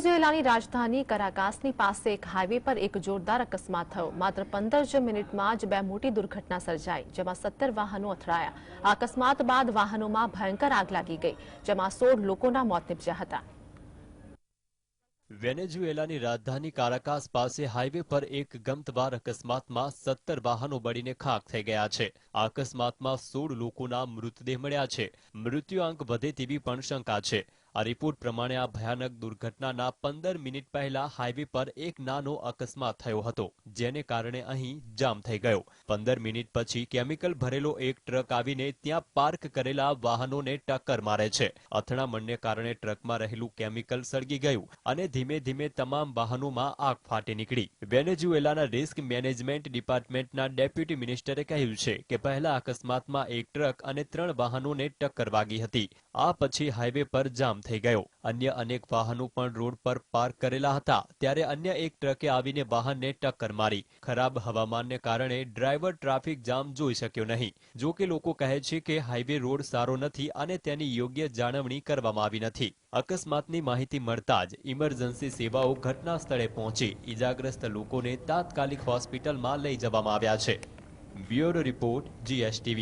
વેનેઝુએલાની રાજધાની કરાકાસની પાસે એક હાઈવે પર એક જોરદાર અકસ્માત થયો. માત્ર પંદર જ મિનિટમાં જ બે મોટી દુર્ઘટના સર્જાઈ, જેમાં સત્તર વાહનો અથડાયા. આ અકસ્માત બાદ વાહનોમાં ભયંકર આગ લાગી ગઈ, જેમાં સોળ લોકોના મોત નીપજ્યા હતા. વેનેઝુએલાની રાજધાની કારાકાસ પાસે હાઈવે પર એક ગમતવાર અકસ્માતમાં સત્તર વાહનો બળીને ખાક થઈ ગયા છે. આ અકસ્માતમાં સોળ લોકોના મૃતદેહ મળ્યા છે. મૃત્યુઆંક વધે તેવી પણ શંકા છે. આ રિપોર્ટ પ્રમાણે આ ભયાનક દુર્ઘટનાના પંદર મિનિટ પહેલા હાઈવે પર એક નાનો અકસ્માત થયો હતો, જેને કારણે અહીં જામ થઈ ગયો. પંદર મિનિટ પછી કેમિકલ ભરેલો એક ટ્રક આવીને ત્યાં પાર્ક કરેલા વાહનોને ટક્કર મારે છે. અથડામણને કારણે ટ્રકમાં રહેલું કેમિકલ સળગી ગયું અને ધીમે ધીમે તમામ વાહનોમાં આગ ફાટી નીકળી. વેનેઝુએલાના રિસ્ક મેનેજમેન્ટ ડિપાર્ટમેન્ટના ડેપ્યુટી મિનિસ્ટરે કહ્યું છે કે પહેલા અકસ્માતમાં એક ટ્રક અને ત્રણ વાહનોને ટક્કર વાગી હતી. આ પછી હાઈવે પર જામ થઈ ગયો. અન્ય અનેક વાહનો પણ રોડ પર પાર્ક કરેલા હતા. ત્યારે અન્ય એક ટ્રકે આવીને વાહનને ટક્કર મારી. ખરાબ હવામાનને કારણે ડ્રાઈવર ટ્રાફિક જામ જોઈ શક્યો નહીં. જો કે લોકો કહે છે કે હાઈવે રોડ સારો નથી અને તેની યોગ્ય જાળવણી કરવામાં આવી નથી. અકસ્માતની માહિતી મળતા જ ઇમરજન્સી સેવાઓ ઘટના સ્થળે પહોંચી. ઇજાગ્રસ્ત લોકોને તાત્કાલિક હોસ્પિટલમાં લઈ જવામાં આવ્યા છે. Bureau report, GSTV.